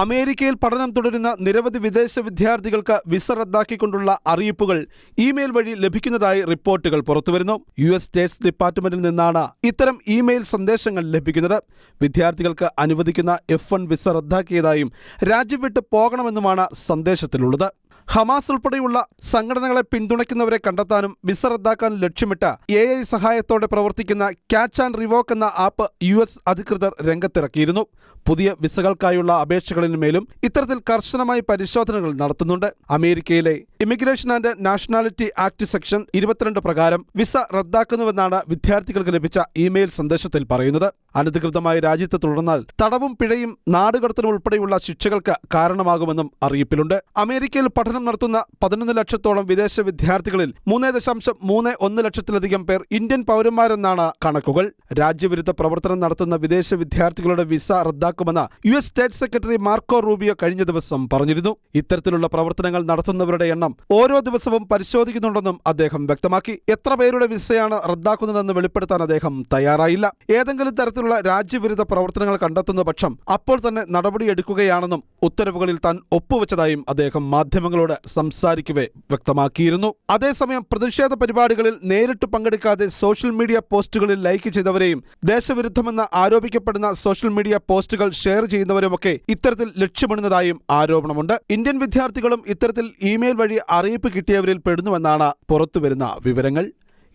അമേരിക്കയിൽ പഠനം തുടരുന്ന നിരവധി വിദേശ വിദ്യാർത്ഥികൾക്ക് വിസ റദ്ദാക്കിക്കൊണ്ടുള്ള അറിയിപ്പുകൾ ഇമെയിൽ വഴി ലഭിക്കുന്നതായി റിപ്പോർട്ടുകൾ പുറത്തുവരുന്നു. യു എസ് സ്റ്റേറ്റ്സ് ഡിപ്പാർട്ട്മെന്റിൽ നിന്നാണ് ഇത്തരം ഇമെയിൽ സന്ദേശങ്ങൾ ലഭിക്കുന്നത്. വിദ്യാർത്ഥികൾക്ക് അനുവദിക്കുന്ന എഫ് വൺ വിസ റദ്ദാക്കിയതായും രാജ്യം വിട്ട് പോകണമെന്നുമാണ് സന്ദേശത്തിലുള്ളത്. ഹമാസ് ഉൾപ്പെടെയുള്ള സംഘടനകളെ പിന്തുണയ്ക്കുന്നവരെ കണ്ടെത്താനും വിസ റദ്ദാക്കാൻ ലക്ഷ്യമിട്ട് എ ഐ സഹായത്തോടെ പ്രവർത്തിക്കുന്ന ക്യാച്ച് ആൻഡ് റിവോക്ക് എന്ന ആപ്പ് യു എസ് അധികൃതർ രംഗത്തിറക്കിയിരുന്നു. പുതിയ വിസകൾക്കായുള്ള അപേക്ഷകളിന്മേലും ഇത്തരത്തിൽ കർശനമായി പരിശോധനകൾ നടത്തുന്നുണ്ട്. അമേരിക്കയിലെ immigration and nationality act section ഇരുപത്തിരണ്ട് പ്രകാരം വിസ റദ്ദാക്കുന്നുവെന്നാണ് വിദ്യാർത്ഥികൾക്ക് ലഭിച്ച ഇമെയിൽ സന്ദേശത്തിൽ പറയുന്നത്. അനധികൃതമായി രാജ്യത്ത് തുടർന്നാൽ തടവും പിഴയും നാടുകടത്തലും ഉൾപ്പെടെയുള്ള ശിക്ഷകൾക്ക് കാരണമാകുമെന്നും അറിയിപ്പിലുണ്ട്. അമേരിക്കയിൽ പഠനം നടത്തുന്ന പതിനൊന്ന് ലക്ഷത്തോളം വിദേശ വിദ്യാർത്ഥികളിൽ മൂന്ന് ദശാംശം മൂന്ന് ഒന്ന് ലക്ഷത്തിലധികം പേർ ഇന്ത്യൻ പൗരന്മാരെന്നാണ് കണക്കുകൾ. രാജ്യവിരുദ്ധ പ്രവർത്തനം നടത്തുന്ന വിദേശ വിദ്യാർത്ഥികളുടെ visa റദ്ദാക്കുമെന്ന് U S state secretary Marco Rubio കഴിഞ്ഞ ദിവസം പറഞ്ഞിരുന്നു. ഇത്തരത്തിലുള്ള പ്രവർത്തനങ്ങൾ നടത്തുന്നവരുടെ എണ്ണം ഓരോ ദിവസവും പരിശോധിക്കുന്നുണ്ടെന്നും അദ്ദേഹം വ്യക്തമാക്കി. എത്ര പേരുടെ വിസയാണ് റദ്ദാക്കുന്നതെന്ന് വെളിപ്പെടുത്താൻ അദ്ദേഹം തയ്യാറായില്ല. ഏതെങ്കിലും തരത്തിലുള്ള രാജ്യവിരുദ്ധ പ്രവർത്തനങ്ങൾ കണ്ടെത്തുന്ന പക്ഷം അപ്പോൾ തന്നെ നടപടിയെടുക്കുകയാണെന്നും ഉത്തരവുകളിൽ താൻ ഒപ്പുവെച്ചതായും അദ്ദേഹം മാധ്യമങ്ങളോട് സംസാരിക്കവേ വ്യക്തമാക്കിയിരുന്നു. അതേസമയം പ്രതിഷേധ പരിപാടികളിൽ നേരിട്ട് പങ്കെടുക്കാതെ സോഷ്യൽ മീഡിയ പോസ്റ്റുകളിൽ ലൈക്ക് ചെയ്തവരെയും ദേശവിരുദ്ധമെന്ന് ആരോപിക്കപ്പെടുന്ന സോഷ്യൽ മീഡിയ പോസ്റ്റുകൾ ഷെയർ ചെയ്യുന്നവരുമൊക്കെ ഇത്തരത്തിൽ ലക്ഷ്യമിടുന്നതായും ആരോപണമുണ്ട്. ഇന്ത്യൻ വിദ്യാർത്ഥികളും ഇത്തരത്തിൽ ഇമെയിൽ വഴി അറിയിപ്പ് കിട്ടിയവരിൽ പെടുന്നുവെന്നാണ് പുറത്തുവരുന്ന വിവരങ്ങൾ.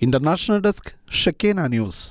ഇന്റർനാഷണൽ ഡെസ്ക് ഷെക്കേന ന്യൂസ്.